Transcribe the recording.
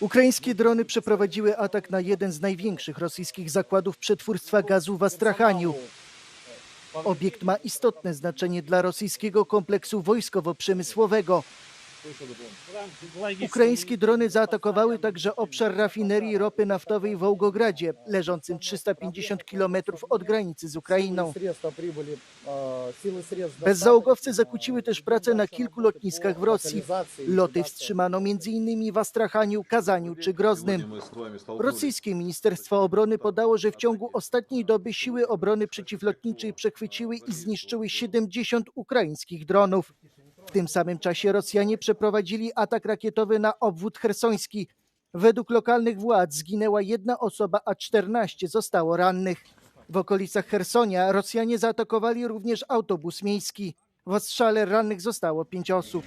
Ukraińskie drony przeprowadziły atak na jeden z największych rosyjskich zakładów przetwórstwa gazu w Astrachaniu. Obiekt ma istotne znaczenie dla rosyjskiego kompleksu wojskowo-przemysłowego. Ukraińskie drony zaatakowały także obszar rafinerii ropy naftowej w Wołgogradzie, leżącym 350 km od granicy z Ukrainą. Bezzałogowce zakłóciły też pracę na kilku lotniskach w Rosji. Loty wstrzymano m.in. w Astrachaniu, Kazaniu czy Groznym. Rosyjskie Ministerstwo Obrony podało, że w ciągu ostatniej doby siły obrony przeciwlotniczej przechwyciły i zniszczyły 70 ukraińskich dronów. W tym samym czasie Rosjanie przeprowadzili atak rakietowy na obwód hersoński. Według lokalnych władz zginęła jedna osoba, a 14 zostało rannych. W okolicach Hersonia Rosjanie zaatakowali również autobus miejski. W ostrzale rannych zostało pięć osób.